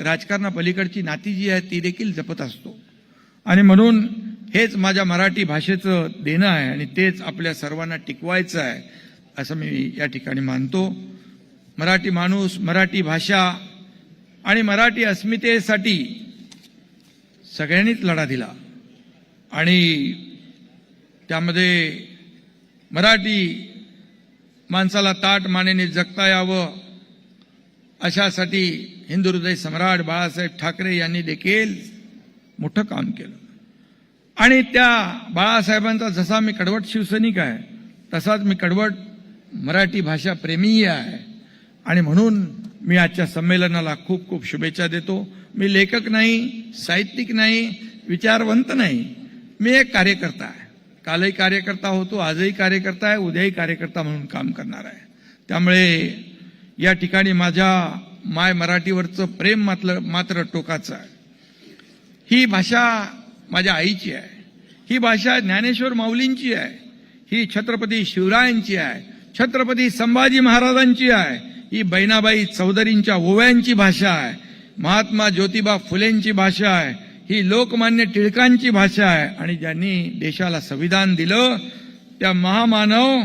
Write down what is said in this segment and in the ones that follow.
राजकारणापलीकडची नाती जी आहे ती देखील जपत असतो. आणि म्हणून हेच माझ्या मराठी भाषेचं देणं आहे आणि तेच आपल्या सर्वांना टिकवायचं आहे असं मी या ठिकाणी मानतो. मराठी माणूस मराठी भाषा आणि मराठी अस्मितेसाठी सगळ्यांनीच लढा दिला. आणि त्यामध्ये मराठी माणसाला ताट मानेने जगता यावं अशासाठी हिंदू हृदय सम्राट बाळासाहेब ठाकरे यांनी देखील मोठं काम केलं. आणि त्या बाळासाहेबांचा जसा मी कडवट शिवसैनिक आहे तसाच मी कडवट मराठी भाषा प्रेमीही आहे. आणि म्हणून मी आजच्या संमेलनाला खूप खूप शुभेच्छा देतो. मी लेखक नाही साहित्यिक नाही विचारवंत नाही. मी एक कार्यकर्ता आहे. कालही कार्यकर्ता होतो आजही कार्यकर्ता आहे उद्याही कार्यकर्ता म्हणून काम करणार आहे. त्यामुळे या ठिकाणी माझ्या माय मराठीवरचं प्रेम मात्र मात्र टोकाचं आहे. ही भाषा माझ्या आईची आहे. ही भाषा ज्ञानेश्वर माऊलींची आहे. ही छत्रपती शिवरायांची आहे. छत्रपती संभाजी महाराजांची आहे. ही बहिणाबाई चौधरींच्या ओव्यांची भाषा आहे. महात्मा ज्योतिबा फुलेंची भाषा आहे. ही लोकमान्य टिळकांची भाषा आहे. आणि ज्यांनी देशाला संविधान दिलं त्या महामानव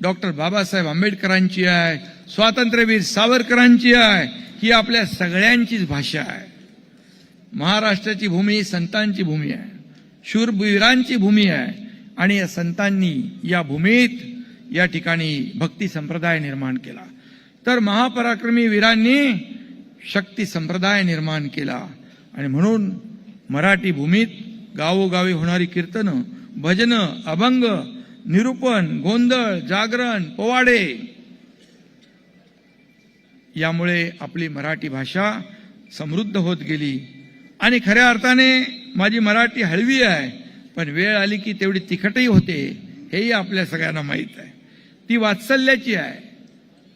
डॉक्टर बाबासाहेब आंबेडकरांची आहे. स्वातंत्र्यवीर सावरकरांची आहे. ही आपल्या सगळ्यांचीच भाषा आहे. महाराष्ट्राची भूमी संतांची भूमी आहे. शूरवीरांची भूमी आहे. आणि या संतांनी या भूमीत या ठिकाणी भक्ती संप्रदाय निर्माण केला. तर महापराक्रमी वीरांनी शक्ती संप्रदाय निर्माण केला. आणि म्हणून मराठी भूमीत गावोगावी होणारी कीर्तनं भजनं अभंग निरूपण गोंधळ जागरण पोवाडे यामुळे आपली मराठी भाषा समृद्ध होत गेली. आणि खऱ्या अर्थाने माझी मराठी हळवी आहे पण वेळ आली की तेवढी तिखटही होते हेही आपल्या सगळ्यांना माहीत आहे. ती वात्सल्याची आहे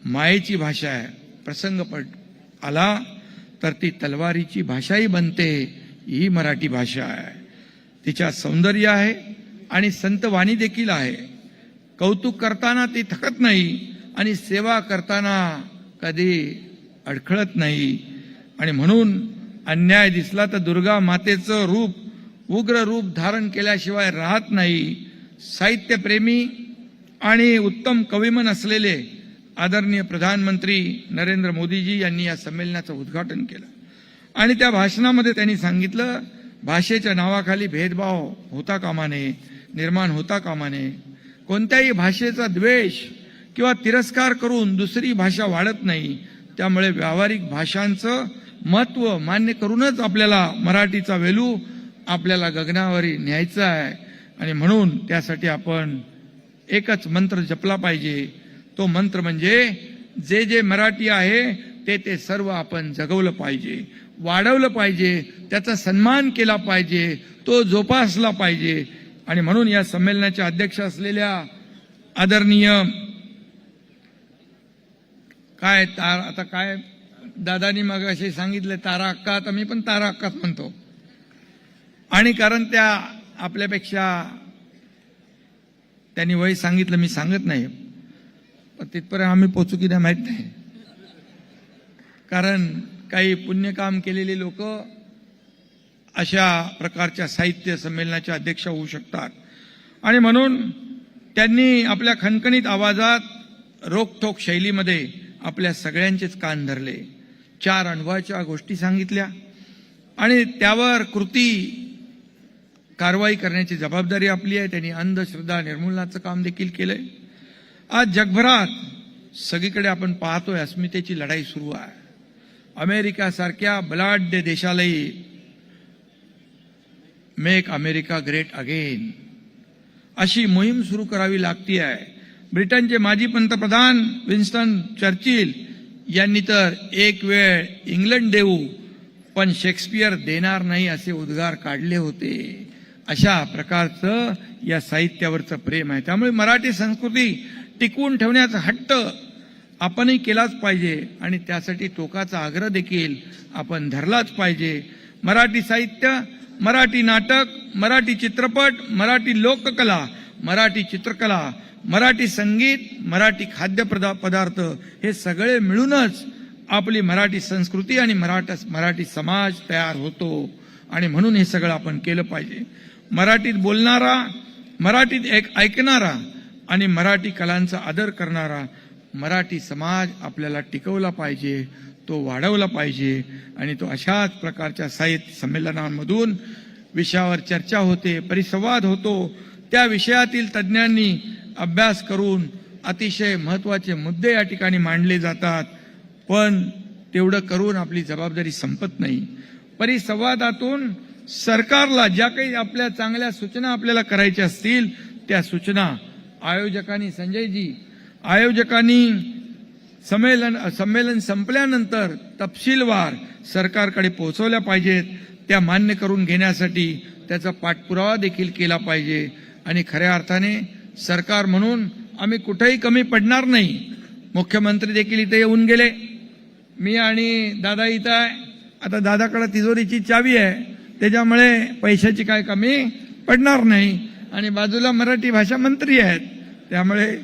मायेची भाषा आहे. प्रसंग पड आला तर ती तलवारीची भाषाही बनते ही मराठी भाषा आहे. तिच्या सौंदर्य आहे आणि संतवाणी देखील आहे. कौतुक करताना ती थकत नाही आणि सेवा करताना कधी अडखळत नाही. आणि म्हणून अन्याय दिसला तर दुर्गा मातेचं रूप उग्र रूप धारण केल्याशिवाय राहत नाही. साहित्यप्रेमी आणि उत्तम कविमन असलेले आदरणीय प्रधानमंत्री नरेंद्र मोदीजी यांनी या संमेलनाचं उद्घाटन केलं. आणि त्या भाषणामध्ये त्यांनी सांगितलं भाषेच्या नावाखाली भेदभाव होता कामा नये निर्माण होता कामा नये. कोणत्याही भाषेचा द्वेष किंवा तिरस्कार करून दुसरी भाषा वाढत नाही त्यामुळे व्यावहारिक भाषांचं महत्त्व मान्य करूनच आपल्याला मराठीचा वेलू आपल्याला गगनावरी न्यायचा आहे. आणि म्हणून त्यासाठी आपण एकच मंत्र जपला पाहिजे. तो मंत्र म्हणजे जे जे मराठी आहे ते ते सर्व आपण जगवलं पाहिजे. वाढवलं पाहिजे त्याचा सन्मान केला पाहिजे तो जोपासला पाहिजे. आणि म्हणून या संमेलनाच्या अध्यक्ष असलेल्या आदरणीय काय तार आता काय दादानी मग असे सांगितले तारा अक्का आता मी पण तारा अक्काच म्हणतो. आणि कारण त्या आपल्यापेक्षा त्यांनी वय सांगितलं मी सांगत नाही. पण तिथपर्यंत आम्ही पोचू की नाही माहीत नाही. कारण काही पुण्यकाम केलेली लोक अशा प्रकारच्या साहित्य संमेलनाच्या अध्यक्ष होऊ शकतात. आणि म्हणून त्यांनी आपल्या खणखणीत आवाजात रोखोक शैलीमध्ये आपल्या सगळ्यांचेच कान धरले. चार अनुभवाच्या गोष्टी सांगितल्या. आणि त्यावर कृती कारवाई करण्याची जबाबदारी आपली आहे. त्यांनी अंधश्रद्धा निर्मूलनाचं काम देखील केलंय. आज जगभरात सगळीकडे आपण पाहतोय अस्मितेची लढाई सुरू आहे. अमेरिकासारख्या बलाढ्य देशालाही मेक अमेरिका ग्रेट अगेन अशी मोहीम सुरू करावी लागती आहे. ब्रिटनचे माजी पंतप्रधान विन्स्टन चर्चिल यांनी तर एक वेळ इंग्लंड देऊ पण शेक्सपियर देणार नाही असे उद्गार काढले होते. अशा प्रकारचं या साहित्यावरचं प्रेम आहे. त्यामुळे मराठी संस्कृती टिकवून ठेवण्याचा हट्ट आपणही केलाच पाहिजे आणि त्यासाठी टोकाचा आग्रह देखील आपण धरलाच पाहिजे. मराठी साहित्य मराठी नाटक मराठी चित्रपट मराठी लोककला मराठी चित्रकला मराठी संगीत मराठी खाद्य पदार्थ हे सगळे मिळूनच आपली मराठी संस्कृती आणि मराठा मराठी समाज तयार होतो. आणि म्हणून हे सगळं आपण केलं पाहिजे. मराठीत बोलणारा मराठीत एक ऐकणारा आणि मराठी कलांचा आदर करणारा मराठी समाज आपल्याला टिकवला पाहिजे तो वाढवला पाहिजे आणि तो अशाच प्रकारच्या साहित्य संमेलनांमधून विषयावर चर्चा होते परिसंवाद होतो. त्या विषयातील तज्ज्ञांनी अभ्यास करून अतिशय महत्त्वाचे मुद्दे या ठिकाणी मांडले जातात. पण तेवढं करून आपली जबाबदारी संपत नाही. परिसंवादातून सरकारला ज्या काही आपल्या चांगल्या सूचना आपल्याला करायच्या असतील त्या सूचना आयोजकांनी संजयजी आयोजकांनी संमेलन संमेलन संपल्यानंतर तपशीलवार सरकारकडे पोहोचवल्या पाहिजेत. त्या मान्य करून घेण्यासाठी त्याचा पाठपुरावा देखील केला पाहिजे. आणि खऱ्या अर्थाने सरकार म्हणून आम्ही कुठेही कमी पडणार नाही. मुख्यमंत्री देखील इथे येऊन गेले. मी आणि दादा इथं आहे. आता दादाकडे तिजोरीची चावी आहे. त्याच्यामुळे पैशाची काय कमी पडणार नाही. आणि बाजूला मराठी भाषा मंत्री आहेत. त्यामुळे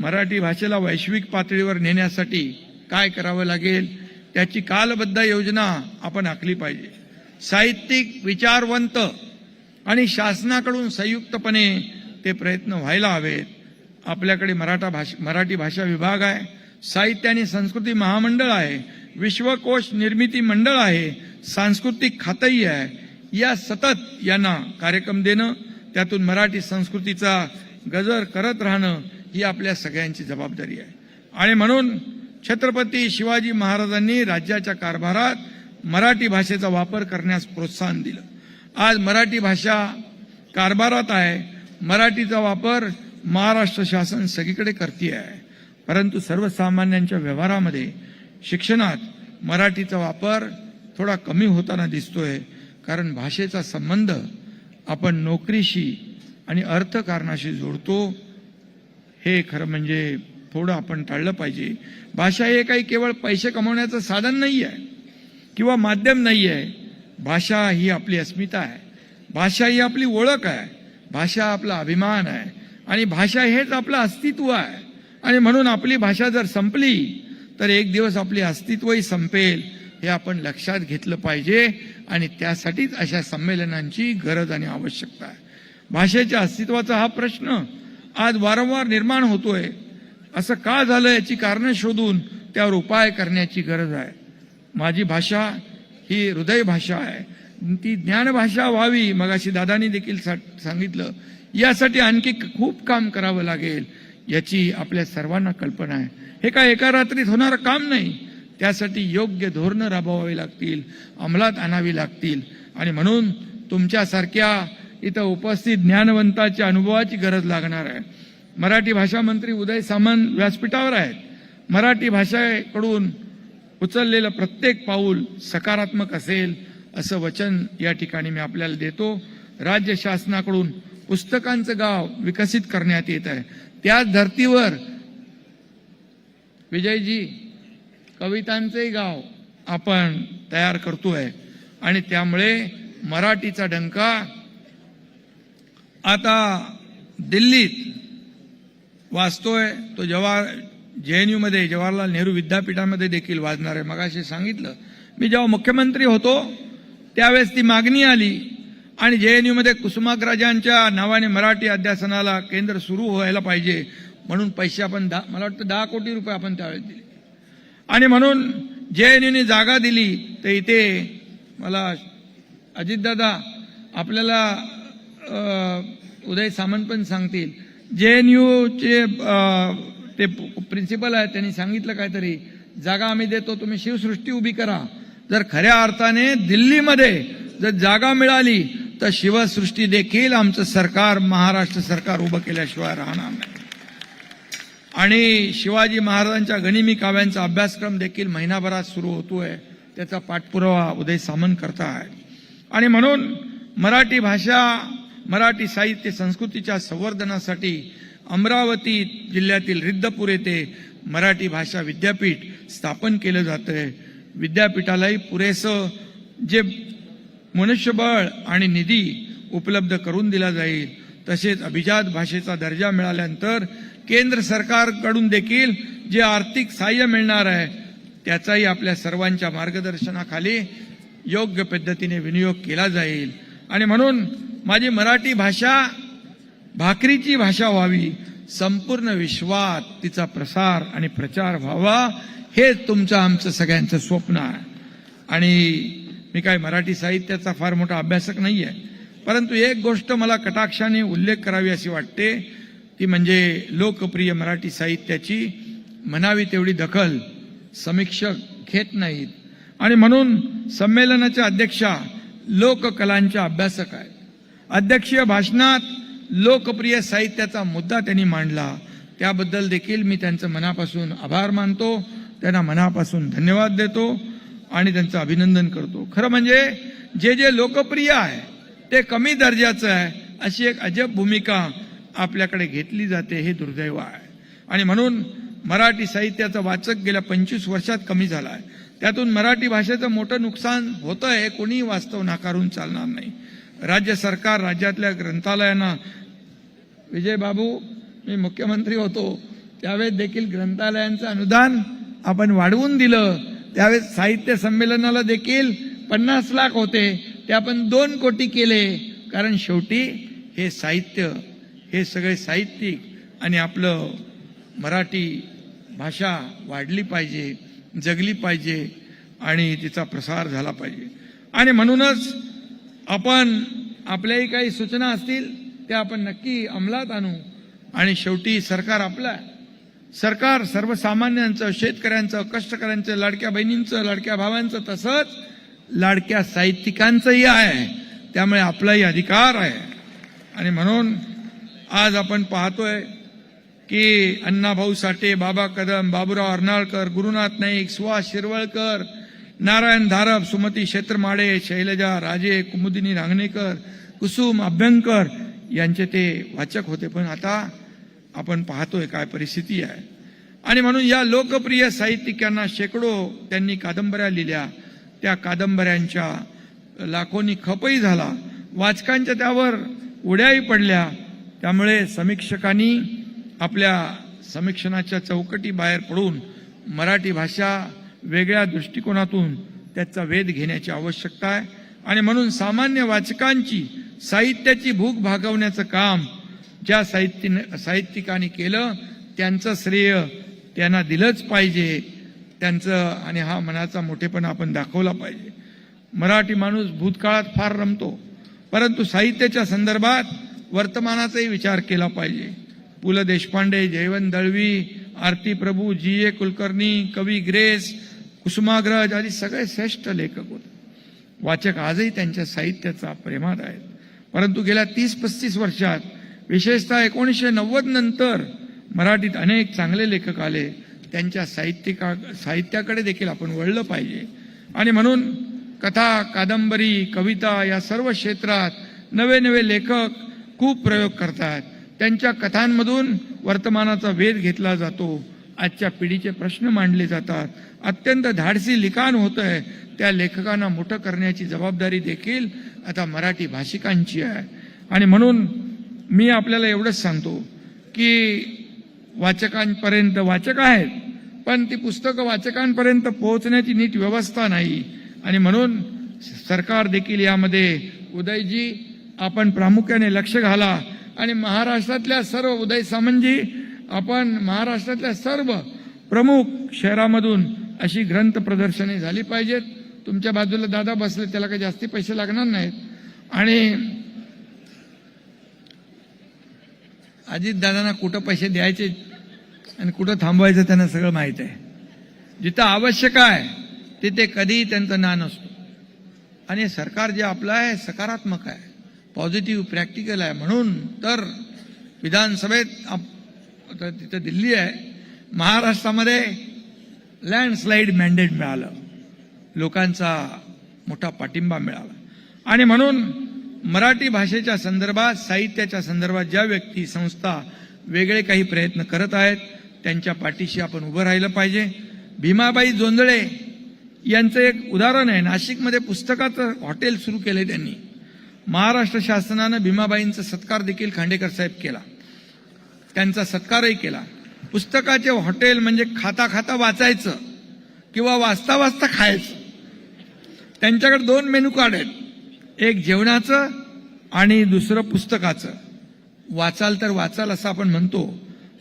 मराठी भाषेला वैश्विक पातळीवर नेण्यासाठी काय करावं लागेल त्याची कालबद्ध योजना आपण आखली पाहिजे. साहित्यिक विचारवंत आणि शासनाकडून संयुक्तपणे ते प्रयत्न व्हायला हवेत. आपल्याकडे मराठा भाषा मराठी भाषा विभाग आहे साहित्य आणि संस्कृती महामंडळ आहे विश्वकोश निर्मिती मंडळ आहे सांस्कृतिक खातही आहे. या सतत यांना कार्यक्रम देणं त्यातून मराठी संस्कृतीचा गजर करत राहणं ही आपल्या सगळ्यांची जबाबदारी आहे. आणि म्हणून छत्रपती शिवाजी महाराजांनी राज्याच्या कारभारात मराठी भाषेचा वापर करण्यास प्रोत्साहन दिलं. आज मराठी भाषा कारभारात आहे. मराठीचा वापर महाराष्ट्र शासन सगळीकडे करते आहे परंतु सर्वसामान्यांच्या व्यवहारामध्ये शिक्षणात मराठीचा वापर थोडा कमी होताना दिसतोय. कारण भाषेचा संबंध आपण नोकरीशी आणि अर्थकारणाशी जोडतो हे खरं म्हणजे थोडं आपण टाळलं पाहिजे. भाषा हे काही केवळ पैसे कमवण्याचं साधन नाही आहे किंवा माध्यम नाही आहे भाषा ही आपली अस्मिता आहे. भाषा ही आपली ओळख आहे. भाषा आपला अभिमान आहे. आणि भाषा हेच आपलं अस्तित्व आहे. आणि म्हणून आपली भाषा जर संपली तर एक दिवस आपली अस्तित्वही संपेल हे आपण लक्षात घेतलं पाहिजे. आणि त्यासाठीच अशा संमेलनांची गरज आणि आवश्यकता आहे. भाषेच्या अस्तित्वाचा हा प्रश्न आज वारंवार निर्माण होतोय. असं का झालं याची कारणं शोधून त्यावर उपाय करण्याची गरज आहे. माझी भाषा ही हृदय भाषा आहे. ती ज्ञानभाषा व्हावी मगाशी दादानी देखील सा- सांगितलं. यासाठी आणखी खूप काम करावं लागेल याची आपल्या सर्वांना कल्पना आहे. हे काय एका रात्रीत होणारं काम नाही. त्यासाठी योग्य धोरणं राबवावी लागतील अंमलात आणावी लागतील. आणि म्हणून तुमच्यासारख्या इथं उपस्थित ज्ञानवंताच्या अनुभवाची गरज लागणार आहे. मराठी भाषा मंत्री उदय सामंत व्यासपीठावर आहेत. मराठी भाषेकडून उचललेलं प्रत्येक पाऊल सकारात्मक असेल असं वचन या ठिकाणी मी आपल्याला देतो. राज्य शासनाकडून पुस्तकांचं गाव विकसित करण्यात येत आहे. त्याच धर्तीवर विजयजी कवितांचंही गाव आपण तयार करतोय. आणि त्यामुळे मराठीचा डंका आता दिल्लीत वाचतोय तो जवाहर जे एन यूमध्ये जवाहरलाल नेहरू विद्यापीठामध्ये देखील वाजणार. आहे मगाशी सांगितलं. मी जेव्हा मुख्यमंत्री होतो त्यावेळेस ती मागणी आली आणि जे एन यूमध्ये कुसुमाग्रजांच्या नावाने मराठी अध्यासनाला केंद्र सुरू व्हायला पाहिजे म्हणून पैसे आपण दहा मला वाटतं दहा कोटी रुपये आपण त्यावेळेस दिले. आणि म्हणून जे एन यूने जागा दिली तर इथे मला अजितदादा आपल्याला उदय सामंत पण सांगतील. जे एन यूचे ते प्रिन्सिपल आहेत त्यांनी सांगितलं काहीतरी. जागा आम्ही देतो तुम्ही शिवसृष्टी उभी करा. जर खऱ्या अर्थाने दिल्लीमध्ये जर जागा मिळाली तर शिवसृष्टी देखील आमचं सरकार महाराष्ट्र सरकार उभं केल्याशिवाय राहणार नाही. आणि शिवाजी महाराजांच्या गणिमी काव्यांचा अभ्यासक्रम देखील महिनाभरात सुरू होतोय. त्याचा पाठपुरावा उदय सामंत करता आहे आणि म्हणून मराठी भाषा मराठी साहित्य संस्कृतीच्या संवर्धनासाठी अमरावती जिल्ह्यातील रिद्धपूर येथे मराठी भाषा विद्यापीठ स्थापन केलं जातं आहे. विद्यापीठालाही पुरेसं जे मनुष्यबळ आणि निधी उपलब्ध करून दिला जाईल तसेच अभिजात भाषेचा दर्जा मिळाल्यानंतर केंद्र सरकारकडून देखील जे आर्थिक सहाय्य मिळणार आहे त्याचाही आपल्या सर्वांच्या मार्गदर्शनाखाली योग्य पद्धतीने विनियोग केला जाईल. आणि म्हणून माझी मराठी भाषा भाकरीची भाषा व्हावी संपूर्ण विश्वात तिचा प्रसार आणि प्रचार व्हावा हे तुमचं आमचं सगळ्यांचं स्वप्न आहे. आणि मी काय मराठी साहित्याचा फार मोठा अभ्यासक नाही आहे परंतु एक गोष्ट मला कटाक्षाने उल्लेख करावी अशी वाटते ती म्हणजे लोकप्रिय मराठी साहित्याची म्हणावी तेवढी दखल समीक्षक घेत नाहीत. आणि म्हणून संमेलनाच्या अध्यक्षा लोककलांच्या अभ्यासक आहेत. अध्यक्षीय भाषणात लोकप्रिय साहित्याचा मुद्दा त्यांनी मांडला. त्याबद्दल देखील मी त्यांचं मनापासून आभार मानतो. त्यांना मनापासून धन्यवाद देतो आणि त्यांचं अभिनंदन करतो. खरं म्हणजे जे जे लोकप्रिय आहे ते कमी दर्जाचं आहे अशी एक अजब भूमिका आपल्याकडे घेतली जाते हे दुर्दैव आहे. आणि म्हणून मराठी साहित्याचा वाचक गेल्या पंचवीस वर्षात कमी झाला आहे. त्यातून मराठी भाषेचं मोठं नुकसान होतं हे कोणीही वास्तव नाकारून चालणार नाही. राज्य सरकार राज्यातल्या ग्रंथालयांना विजय बाबू मी मुख्यमंत्री होतो त्यावेळेस देखील ग्रंथालयांचं अनुदान आपण वाढवून दिलं. त्यावेळेस साहित्य संमेलनाला देखील पन्नास लाख होते. ते आपण दोन कोटी केले. कारण शेवटी हे साहित्य हे सगळे साहित्यिक आणि आपलं मराठी भाषा वाढली पाहिजे जगली पाहिजे आणि तिचा प्रसार झाला पाहिजे. आणि म्हणूनच आपण आपल्याही काही सूचना असतील त्या आपण नक्की अंमलात आणू. आणि शेवटी सरकार आपलं आहे. सरकार सर्वसामान्यांचं शेतकऱ्यांचं कष्टकऱ्यांचं लाडक्या बहिणींचं लाडक्या भावांचं तसंच लाडक्या साहित्यिकांचंही आहे. त्यामुळे आपलाही अधिकार आहे. आणि म्हणून आज आपण पाहतोय की अण्णाभाऊ साठे बाबा कदम बाबुराव अर्नाळकर गुरुनाथ नाईक सुहास शिरवळकर नारायण धारप सुमती क्षेत्रमाडे शैलजा राजे कुमुदिनी रांगणेकर कुसुम अभ्यंकर यांचे ते वाचक होते पण आता आपण पाहतोय काय परिस्थिती आहे. आणि म्हणून या लोकप्रिय साहित्यिकांना शेकडो त्यांनी कादंबऱ्या लिहिल्या. त्या कादंबऱ्यांच्या लाखोनी खपही झाला. वाचकांच्या त्यावर उड्याही पडल्या. त्यामुळे समीक्षकांनी आपल्या समीक्षणाच्या चौकटी बाहेर पडून मराठी भाषा वेगळ्या दृष्टिकोनातून त्याचा वेध घेण्याची आवश्यकता आहे. आणि म्हणून सामान्य वाचकांची साहित्याची भूक भागवण्याचं काम ज्या साहित्य साहित्यिकांनी केलं त्यांचं श्रेय त्यांना दिलंच पाहिजे. त्यांचं आणि हा मनाचा मोठेपणा आपण दाखवला पाहिजे. मराठी माणूस भूतकाळात फार रमतो. परंतु साहित्याच्या संदर्भात वर्तमानाचाही विचार केला पाहिजे. पु. ल. देशपांडे जयवंत दळवी आरती प्रभू जी. ए. कुलकर्णी कवी ग्रेस कुसुमाग्रज आदी सगळे श्रेष्ठ लेखक होते. वाचक आजही त्यांच्या साहित्याचा प्रेमात आहेत. परंतु गेल्या तीस पस्तीस वर्षात विशेषतः एकोणीसशे नव्वद नंतर मराठीत अनेक चांगले लेखक आले. त्यांच्या साहित्यिका साहित्याकडे देखील आपण वळलं पाहिजे. आणि म्हणून कथा कादंबरी कविता या सर्व क्षेत्रात नवे नवे लेखक खूप प्रयोग करतात. त्यांच्या कथांमधून वर्तमानाचा वेध घेतला जातो. आजच्या पिढीचे प्रश्न मांडले जातात. अत्यंत धाडसी लिखाण होत आहे. त्या लेखकांना मोठं करण्याची जबाबदारी देखील आता मराठी भाषिकांची आहे. आणि म्हणून मी आपल्याला एवढंच सांगतो की वाचकांपर्यंत वाचक आहेत पण ती पुस्तकं वाचकांपर्यंत पोहोचण्याची नीट व्यवस्था नाही. आणि म्हणून सरकार देखील यामध्ये उदयजी आपण प्रामुख्याने लक्ष घाला. आणि महाराष्ट्रातल्या सर्व उदय सामंतजी आपण महाराष्ट्रातल्या सर्व प्रमुख शहरामधून अशी ग्रंथ प्रदर्शने झाली पाहिजेत. तुमच्या बाजूला दादा बसले त्याला काही जास्ती पैसे लागणार नाहीत. आणि अजितदादांना कुठं पैसे द्यायचे आणि कुठं थांबवायचं त्यांना सगळं माहीत आहे. जिथं आवश्यक आहे तिथे कधीही त्यांचा ज्ञान असतो आणि सरकार जे आपलं आहे सकारात्मक आहे. पॉझिटिव्ह प्रॅक्टिकल आहे. म्हणून तर विधानसभेत आप- आता तिथं दिल्ली आहे. महाराष्ट्रामध्ये लँडस्लाईड मॅन्डेट मिळालं. लोकांचा मोठा पाठिंबा मिळाला. आणि म्हणून मराठी भाषेच्या संदर्भात साहित्याच्या संदर्भात ज्या व्यक्ती संस्था वेगळे काही प्रयत्न करत आहेत त्यांच्या पाठीशी आपण उभं राहिलं पाहिजे. भीमाबाई जोंधळे यांचं एक उदाहरण आहे. नाशिकमध्ये पुस्तकाचं हॉटेल सुरू केले त्यांनी. महाराष्ट्र शासनानं भीमाबाईंचा सत्कार देखील खांडेकर साहेब केला. त्यांचा सत्कारही केला. पुस्तकाचे हॉटेल म्हणजे खाता खाता वाचायचं किंवा वाचता वाचता खायचं. त्यांच्याकडे दोन मेनू कार्ड आहेत. एक जेवणाचं आणि दुसरं पुस्तकाचं. वाचाल तर वाचाल असं आपण म्हणतो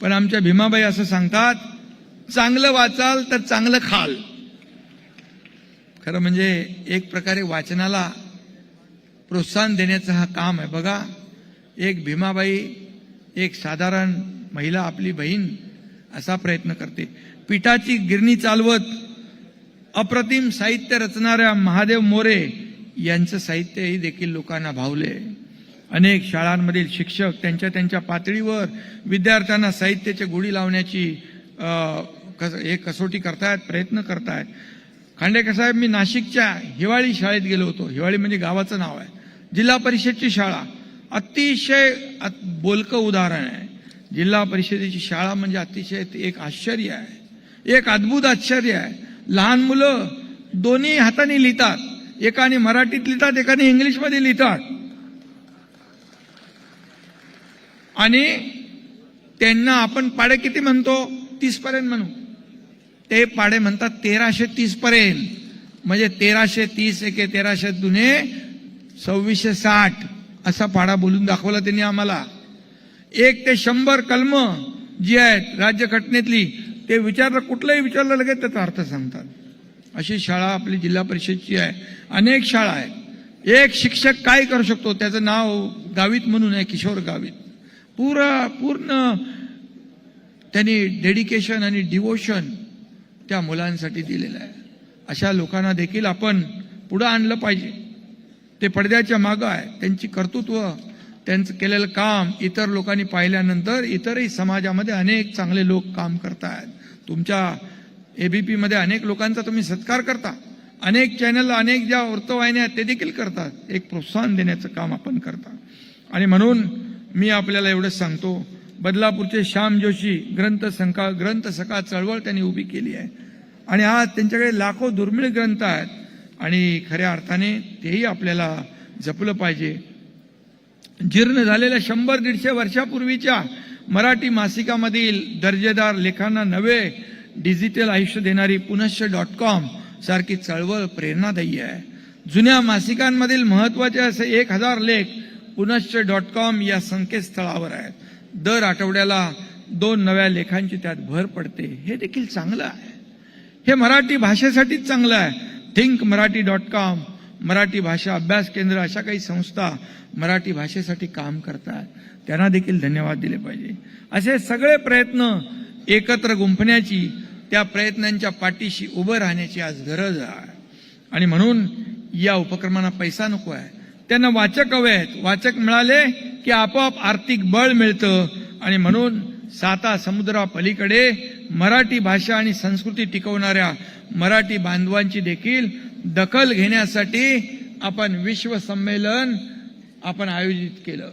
पण आमच्या भीमाबाई असं सांगतात चांगलं वाचाल तर चांगलं खाल. खरं म्हणजे एक प्रकारे वाचनाला प्रोत्साहन देण्याचं हा काम आहे. बघा एक भीमाबाई एक साधारण महिला आपली बहीण असा प्रयत्न करते. पिठाची गिरणी चालवत अप्रतिम साहित्य रचणाऱ्या महादेव मोरे यांचं साहित्यही देखील लोकांना भावले. अनेक शाळांमधील शिक्षक त्यांच्या त्यांच्या पातळीवर विद्यार्थ्यांना साहित्याची गोडी लावण्याची कस- हे कसोटी करतायत प्रयत्न करतायत. खांडेकर साहेब मी नाशिकच्या हिवाळी शाळेत गेलो होतो. हिवाळी म्हणजे गावाचं नाव आहे. जिल्हा परिषदची शाळा. अतिशय अत- बोलकं उदाहरण आहे. जिल्हा परिषदेची शाळा म्हणजे अतिशय एक आश्चर्य आहे. एक अद्भुत आश्चर्य आहे. लहान मुलं दोन्ही हाताने लिहितात. एकाने मराठीत लिहितात एकाने इंग्लिशमध्ये लिहितात. आणि त्यांना आपण पाडे किती म्हणतो? तीस पर्यंत म्हणू. ते पाडे म्हणतात तेराशे तीस पर्यंत. म्हणजे तेराशे तीस एके तेराशे दुने सव्वीसशे साठ असा पाडा बोलून दाखवला त्यांनी आम्हाला. एक ते शंभर कलम जी आहेत राज्यघटनेतली ते विचारलं कुठलंही विचारलं लगेच त्याचा अर्थ सांगतात. अशी शाळा आपली जिल्हा परिषदची आहे. अनेक शाळा आहेत. एक शिक्षक काय करू शकतो? त्याचं नाव गावित म्हणून आहे किशोर गावित. पुरा पूर्ण त्यांनी डेडिकेशन आणि डिवोशन त्या मुलांसाठी दिलेलं आहे. अशा लोकांना देखील आपण पुढं आणलं पाहिजे. ते पडद्याच्या मागं आहे. त्यांची कर्तृत्व त्यांचं केलेलं काम इतर लोकांनी पाहिल्यानंतर इतरही समाजामध्ये अनेक चांगले लोक काम करतायत. तुमच्या ए बी पीमध्ये अनेक लोकांचा तुम्ही सत्कार करता. अनेक चॅनल अनेक ज्या वृत्तवाहिन्या आहेत ते देखील करतात. एक प्रोत्साहन देण्याचं काम आपण करता. आणि म्हणून मी आपल्याला एवढंच सांगतो बदलापूरचे श्याम जोशी ग्रंथ संका ग्रंथ सका चळवळ त्यांनी उभी केली आहे. आणि आज त्यांच्याकडे लाखो दुर्मिळ ग्रंथ आहेत. आणि खऱ्या अर्थाने तेही आपल्याला जपलं पाहिजे. जीर्ण झालेल्या शंभर दीडशे वर्षापूर्वीच्या मराठी मासिकामधील दर्जेदार लेखांना नवे डिजिटल आयुष्य देणारी पुनश्च डॉट कॉम सारखी चळवळ प्रेरणादायी आहे. जुन्या मासिकांमधील महत्त्वाचे असे एक हजार लेख पुनश्च डॉट कॉम या संकेतस्थळावर आहेत. दर आठवड्याला दोन नव्या लेखांची त्यात भर पडते. हे देखील चांगलं आहे. हे मराठी भाषेसाठीच चांगलं आहे. Think Marathi dot com Marathi भाषा अभ्यास केंद्र अशा काही संस्था मराठी भाषेसाठी काम करतात. त्यांना देखील धन्यवाद दिले पाहिजे. असे सगळे प्रयत्न एकत्र गुंफण्याची त्या प्रयत्नांच्या पाठीशी उभं राहण्याची आज गरज आहे. आणि म्हणून या उपक्रमांना पैसा नको आहे. त्यांना वाचक हवे आहेत. वाचक मिळाले की आपोआप आर्थिक बळ मिळतं. आणि म्हणून साता समुद्रापलीकडे मराठी भाषा आणि संस्कृती टिकवणाऱ्या मराठी बांधवांची देखील दखल घेण्यासाठी आपण विश्व संमेलन आपण आयोजित केलं.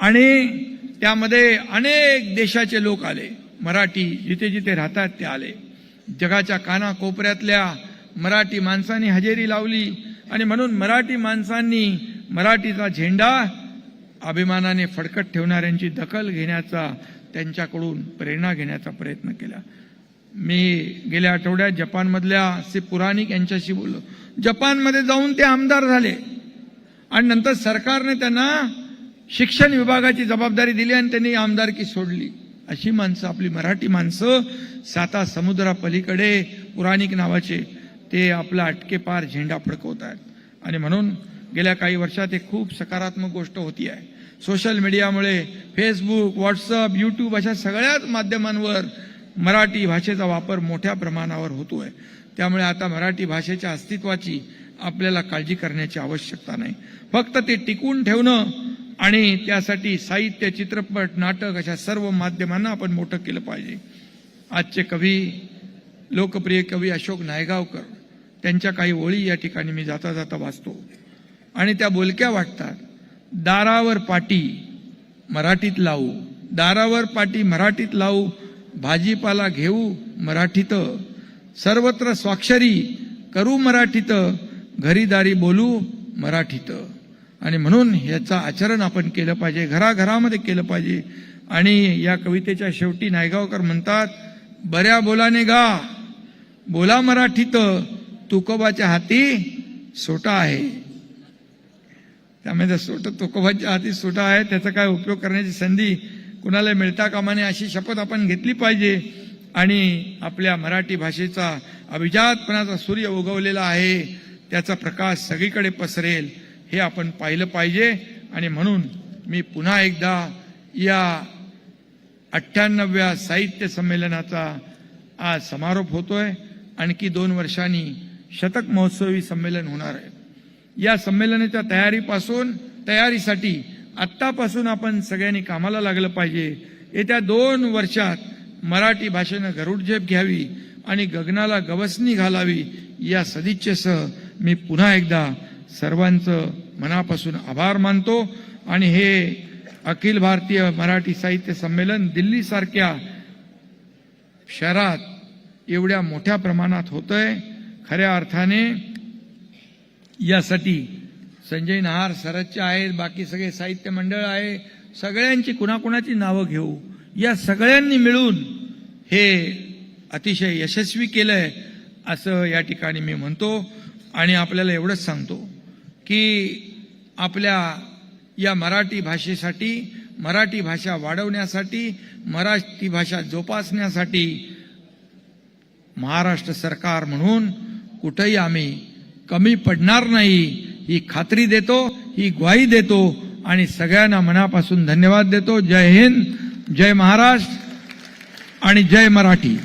आणि त्यामध्ये अनेक देशाचे लोक आले. मराठी जिथे जिथे राहतात ते आले. जगाच्या कानाकोपऱ्यातल्या मराठी माणसांनी हजेरी लावली. आणि म्हणून मराठी माणसांनी मराठीचा झेंडा अभिमानाने फडकत ठेवणाऱ्यांची दखल घेण्याचा त्यांच्याकडून प्रेरणा घेण्याचा प्रयत्न केला. मी गेल्या आठवड्यात जपानमधल्या से पुराणिक यांच्याशी बोललो. जपानमध्ये जाऊन ते आमदार झाले. आणि नंतर सरकारने त्यांना शिक्षण विभागाची जबाबदारी दिली आणि त्यांनी आमदारकी सोडली. अशी माणसं आपली मराठी माणसं साता समुद्रापलीकडे पुराणिक नावाचे ते आपला अटके पार झेंडा फडकवत आहेत आणि म्हणून गेल्या काही वर्षात एक खूप सकारात्मक गोष्ट होती आहे. सोशल मीडियामुळे फेसबुक व्हॉट्सअप यूट्यूब अशा सगळ्याच माध्यमांवर मराठी भाषेचा वापर मोठ्या प्रमाणावर होतोय. त्यामुळे आता मराठी भाषेच्या अस्तित्वाची आपल्याला काळजी करण्याची आवश्यकता नाही. फक्त ते टिकून ठेवणं आणि त्यासाठी साहित्य चित्रपट नाटक अशा सर्व माध्यमांना आपण मोठं केलं पाहिजे. आजचे कवी लोकप्रिय कवी अशोक नायगावकर त्यांच्या काही ओळी या ठिकाणी मी जाता जाता वाचतो. आणि त्या बोलक्या वाटतात दारावर पाटी मराठीत लावू. दारावर पाटी मराठीत लावू. भाजीपाला घेऊ मराठीत सर्वत्र स्वाक्षरी करू मराठीत घरीदारी बोलू मराठीत. आणि म्हणून ह्याचं आचरण आपण केलं पाहिजे घराघरामध्ये केलं पाहिजे. आणि या कवितेच्या शेवटी नायगावकर म्हणतात बऱ्या बोलाने गा बोला मराठीत तुकोबाच्या हाती सोटा आहे. त्यामध्ये सोट तुकोबाच्या हाती सोटा आहे त्याचा काय उपयोग करण्याची संधी कुणाला मिळता कामा नये अशी शपथ आपण घेतली पाहिजे. आणि आपल्या मराठी भाषेचा अभिजातपणाचा सूर्य उगवलेला आहे त्याचा प्रकाश सगळीकडे पसरेल हे आपण पाहिलं पाहिजे. आणि म्हणून मी पुन्हा एकदा या अठ्ठ्याण्णव्या साहित्य संमेलनाचा आज समारोप होतोय. आणखी दोन वर्षांनी शतक महोत्सवी संमेलन होणार आहे. या संमेलनाच्या तयारीपासून तयारीसाठी आत्तापासून आपण सगळ्यांनी कामाला लागलं पाहिजे. येत्या दोन वर्षात मराठी भाषेनं गरुडझेप घ्यावी आणि गगनाला गवसणी घालावी या सदिच्छेसह मी पुन्हा एकदा सर्वांचं मनापासून आभार मानतो. आणि हे अखिल भारतीय मराठी साहित्य संमेलन दिल्लीसारख्या शहरात एवढ्या मोठ्या प्रमाणात होतंय. खऱ्या अर्थाने यासाठी संजय नहार सरच्चे आहेत बाकी सगळे साहित्य मंडळ आहे. सगळ्यांची कुणाकुणाची नावं घेऊ? या सगळ्यांनी मिळून हे अतिशय यशस्वी केलं आहे असं या ठिकाणी मी म्हणतो. आणि आपल्याला एवढंच सांगतो की आपल्या या मराठी भाषेसाठी मराठी भाषा वाढवण्यासाठी मराठी भाषा जोपासण्यासाठी महाराष्ट्र सरकार म्हणून कुठंही आम्ही कमी पडणार नाही ही खात्री देतो ही ग्वाही देतो. आणि सगळ्यांना मनापासून धन्यवाद देतो. जय हिंद. जय महाराष्ट्र आणि जय मराठी.